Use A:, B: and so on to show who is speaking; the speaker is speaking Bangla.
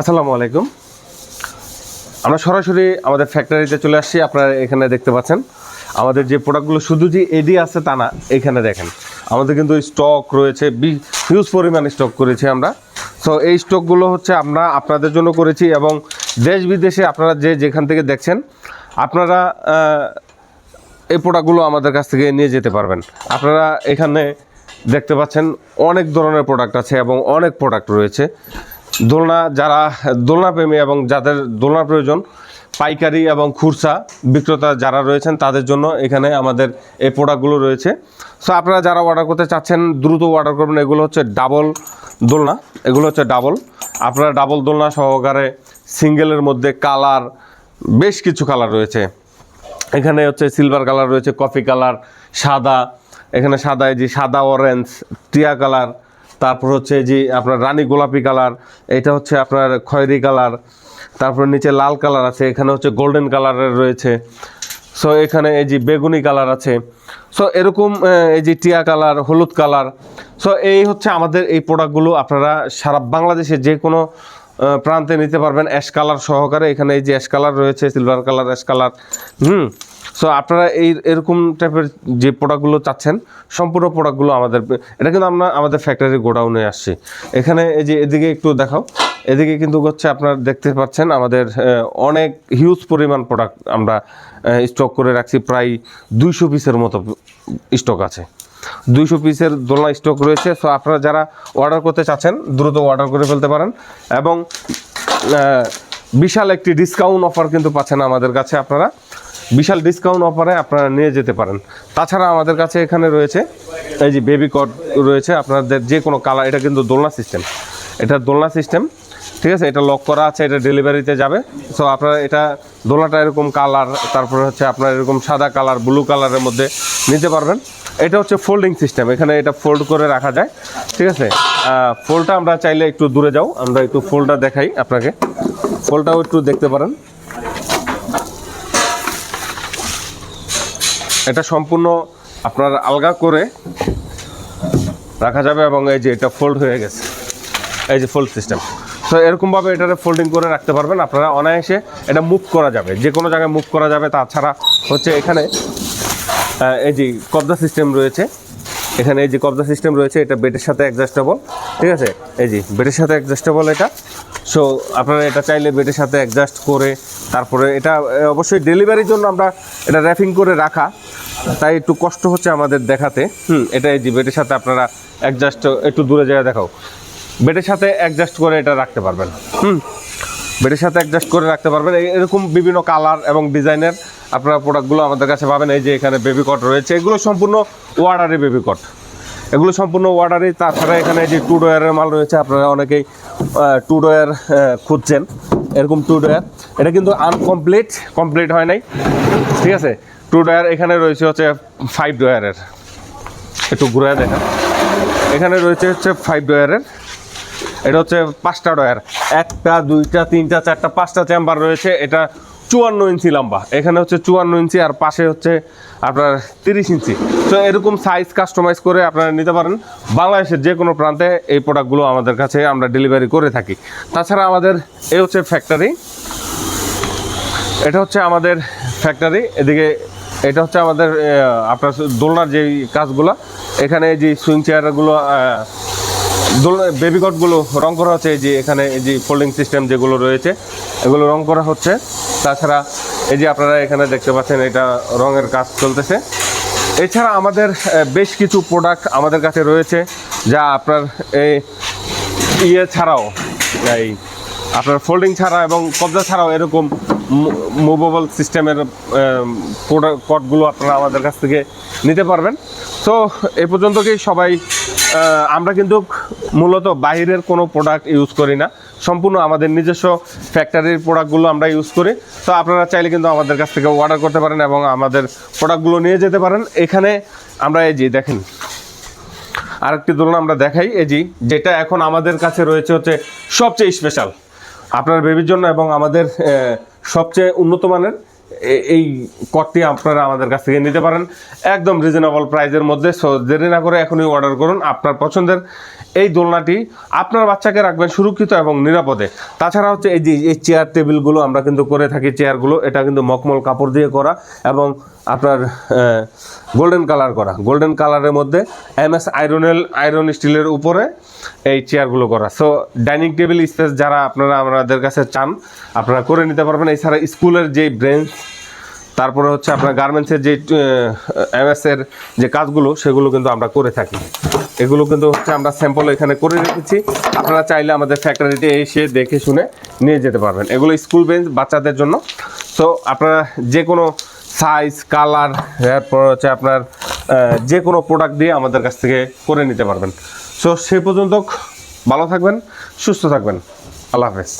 A: আসসালামু আলাইকুম। আমরা সরাসরি আমাদের ফ্যাক্টরিতে চলে আসছি, আপনারা এখানে দেখতে পাচ্ছেন। আমাদের যে প্রোডাক্টগুলো শুধু যে এডি আছে তা না, এখানে দেখেন। আমাদের কিন্তু স্টক রয়েছে হিউজ পরিমাণে স্টক করেছি আমরা। সো এই স্টকগুলো হচ্ছে আমরা আপনাদের জন্য করেছি এবং দেশ বিদেশে আপনারা যে যেখান থেকে দেখছেন, আপনারা এই প্রোডাক্টগুলো আমাদের কাছ থেকে নিয়ে যেতে পারবেন। আপনারা এখানে দেখতে পাচ্ছেন অনেক ধরনের প্রোডাক্ট আছে এবং অনেক প্রোডাক্ট রয়েছে। দোলনা যারা, দোলনা প্রেমী এবং যাদের দোলনা প্রয়োজন, পাইকারি এবং খুরসা বিক্রেতা যারা রয়েছেন তাদের জন্য এখানে আমাদের এই প্রোডাক্টগুলো রয়েছে। সো আপনারা যারা অর্ডার করতে চাচ্ছেন, দ্রুত অর্ডার করবেন। এগুলো হচ্ছে ডাবল দোলনা। এগুলো হচ্ছে ডাবল আপনারা ডাবল দোলনা সহকারে সিঙ্গেলের মধ্যে কালার, বেশ কিছু কালার রয়েছে। এখানে হচ্ছে সিলভার কালার রয়েছে কফি কালার, সাদা। এখানে সাদা, এই যে সাদা অরেঞ্জ টিয়া কালার। তারপর হচ্ছে যে আপনার রানী গোলাপি কালার, এটা হচ্ছে আপনার খয়েরি কালার, তারপর নিচে লাল কালার আছে, এখানে হচ্ছে গোল্ডেন কালারের রয়েছে। সো এখানে এই যে বেগুনি কালার আছে। সো এরকম এই যে টিয়া কালার, হলুদ কালার। সো এই হচ্ছে আমাদের এই প্রোডাক্টগুলো আপনারা সারা বাংলাদেশে যে কোনো প্রান্তে নিতে পারবেন অ্যাশ কালার সহকারে। এখানে এই যে অ্যাশ কালার রয়েছে silver colour ash colour hmm. So আপনারা এই এরকম টাইপের যে প্রোডাক্টগুলো চাচ্ছেন, সম্পূর্ণ প্রোডাক্টগুলো আমাদের, এটা কিন্তু আমরা আমাদের ফ্যাক্টরি গোডাউনে আসছি। এখানে এই যে এদিকে একটু দেখাও, এদিকে কিন্তু হচ্ছে আপনারা দেখতে পাচ্ছেন আমাদের অনেক হিউজ পরিমাণ প্রোডাক্ট আমরা স্টক করে রাখছি, প্রায় দুইশো পিসের মতো স্টক আছে। দুইশো পিসের দোলনা স্টক রয়েছে। সো আপনারা যারা অর্ডার করতে চাচ্ছেন, দ্রুত অর্ডার করে ফেলতে পারেন। এবং বিশাল একটি ডিসকাউন্ট অফার কিন্তু পাচ্ছেন আমাদের কাছে আপনারা। বিশাল ডিসকাউন্ট অফারে আপনারা নিয়ে যেতে পারেন। তাছাড়া আমাদের কাছে এখানে রয়েছে, এই যে বেবি কট রয়েছে, আপনাদের যে কোনো কালার এটা কিন্তু দোলনা সিস্টেম এটা দোলনা সিস্টেম ঠিক আছে? এটা লক করা আছে, এটা ডেলিভারিতে যাবে। সো আপনারা এটা দোলনাটা এরকম কালার তারপরে হচ্ছে আপনার এরকম সাদা কালার ব্লু কালারের মধ্যে নিতে পারবেন। এটা হচ্ছে ফোল্ডিং সিস্টেম এখানে এটা ফোল্ড করে রাখা যায়, ঠিক আছে? ফোল্ডটা আমরা চাইলে একটু দূরে যাও, আমরা একটু ফোল্ডটা দেখাই আপনাকে। ফোল্ডটাও একটু দেখতে পারেন। এটা সম্পূর্ণ আপনার আলগা করে রাখা যাবে এবং এই যে এটা ফোল্ড হয়ে গেছে। এই যে ফোল্ড সিস্টেম তো এরকমভাবে এটাকে ফোল্ডিং করে রাখতে পারবেন। আপনারা অনায়াসে এটা মুভ করা যাবে। যে কোনো জায়গায় মুভ করা যাবে। তাছাড়া হচ্ছে এখানে এই যে কবজা সিস্টেম রয়েছে। এখানে এই যে কবজা সিস্টেম রয়েছে, এটা বেডের সাথে অ্যাডজাস্টেবল ঠিক আছে? এই যে বেডের সাথে অ্যাডজাস্টেবল এটা। সো আপনারা এটা চাইলে বেডের সাথে অ্যাডজাস্ট করে, তারপরে এটা অবশ্যই ডেলিভারির জন্য আমরা এটা র্যাপিং করে রাখা। তাই একটু কষ্ট হচ্ছে আমাদের দেখাতে। হুম এটা এই যে বেডের সাথে আপনারা অ্যাডজাস্ট একটু দূরে জায়গায় দেখাও। বেডের সাথে অ্যাডজাস্ট করে এটা রাখতে পারবেন। হুম বেডের সাথে অ্যাডজাস্ট করে রাখতে পারবেন। এরকম বিভিন্ন কালার এবং ডিজাইনের আপনারা প্রোডাক্টগুলো আমাদের কাছে পাবেন। এই যে এখানে বেবি কট রয়েছে, এগুলো সম্পূর্ণ ওয়ার্ডারে বেবি কট এগুলো সম্পূর্ণ ওয়ার্ডারে তাছাড়া এখানে যে টু ডয়ারের মাল রয়েছে, আপনারা অনেকেই টু ডয়ার খুঁজছেন। এরকম টু ডয়ার এটা কিন্তু আনকমপ্লিট কমপ্লিট হয় নাই। ঠিক আছে? টু ডয়ার এখানে রয়েছে হচ্ছে ফাইভ ডয়ারের একটু ঘুরে দেখা। এখানে রয়েছে হচ্ছে ফাইভ ডয়ারের এটা হচ্ছে পাঁচটা ডয়ার একটা, দুইটা, তিনটা, চারটা, পাঁচটা চেম্বার রয়েছে। এটা চুয়ান্ন ইঞ্চি লম্বা। এখানে হচ্ছে চুয়ান্ন ইঞ্চি আর পাশে হচ্ছে আপনার তিরিশ ইঞ্চি। তো এরকম সাইজ কাস্টমাইজ করে আপনারা নিতে পারেন। বাংলাদেশের যে কোনো প্রান্তে এই প্রোডাক্টগুলো আমাদের কাছে আমরা ডেলিভারি করে থাকি। তাছাড়া আমাদের এই হচ্ছে ফ্যাক্টরি এটা হচ্ছে আমাদের ফ্যাক্টরি এদিকে এটা হচ্ছে আমাদের আপনার দোলনার যে কাজগুলো, এখানে যে সুইং চেয়ারগুলো দোলনা বেবি কটগুলো রং করা হচ্ছে, এই যে এখানে এই যে ফোল্ডিং সিস্টেম যেগুলো রয়েছে, এগুলো রং করা হচ্ছে। তাছাড়া এই যে আপনারা এখানে দেখতে পাচ্ছেন, এটা রঙের কাজ চলতেছে। এছাড়া আমাদের বেশ কিছু প্রোডাক্ট আমাদের কাছে রয়েছে, যা আপনার এই ইয়ে ছাড়াও, এই, আপনার ফোল্ডিং ছাড়া এবং কবজা ছাড়াও এরকম মুভেবল সিস্টেমের প্রোডাক্ট কটগুলো আপনারা আমাদের কাছ থেকে নিতে পারবেন। তো এ পর্যন্ত কি সবাই আমরা কিন্তু মূলত বাইরের কোনো প্রোডাক্ট ইউজ করি না। সম্পূর্ণ আমাদের নিজস্ব ফ্যাক্টরির প্রোডাক্টগুলো আমরা ইউজ করি। তো আপনারা চাইলে কিন্তু আমাদের কাছ থেকে অর্ডার করতে পারেন এবং আমাদের প্রোডাক্টগুলো নিয়ে যেতে পারেন। এখানে আমরা এই যে দেখেন, আরেকটি দোলনা আমরা দেখাই। এই যে যেটা এখন আমাদের কাছে রয়েছে হচ্ছে সবচেয়ে স্পেশাল আপনার বেবির জন্য এবং আমাদের সবচেয়ে উন্নত মানের এই কটটি আপনারা আমাদের কাছ থেকে নিতে পারেন। একদম রিজনেবল প্রাইজের মধ্যে সো দেরি না করে এখনই অর্ডার করুন আপনার পছন্দের। এই দোলনাটি আপনার বাচ্চাকে রাখবেন সুরক্ষিত এবং নিরাপদে। তাছাড়া হচ্ছে এই যে, এই চেয়ার টেবিলগুলো আমরা কিন্তু করে থাকি চেয়ারগুলো এটা কিন্তু মকমল কাপড় দিয়ে করা এবং আপনার গোল্ডেন কালার করা। গোল্ডেন কালারের মধ্যে এম এস আয়রনেল আয়রন স্টিলের উপরে এই চেয়ারগুলো করা। সো ডাইনিং টেবিল স্পেস যারা আপনারা আমাদের কাছে চান, আপনারা করে নিতে পারবেন। এছাড়া স্কুলের যে ব্রেঞ্চ তারপরে হচ্ছে আপনার গার্মেন্টসের যে এমএস এর যে কাজগুলো, সেগুলো কিন্তু আমরা করে থাকি। এগুলো কিন্তু হচ্ছে আমরা স্যাম্পল এখানে করে রেখেছি। আপনারা চাইলে আমাদের ফ্যাক্টরিতে এসে দেখে শুনে নিয়ে যেতে পারবেন। এগুলো স্কুল বেঞ্চ বাচ্চাদের জন্য। সো আপনারা যে কোনো সাইজ কালার এরপর হচ্ছে আপনার যে কোনো প্রোডাক্ট দিয়ে আমাদের কাছ থেকে করে নিতে পারবেন। সো সে পর্যন্ত ভালো থাকবেন, সুস্থ থাকবেন। আল্লাহ হাফেজ।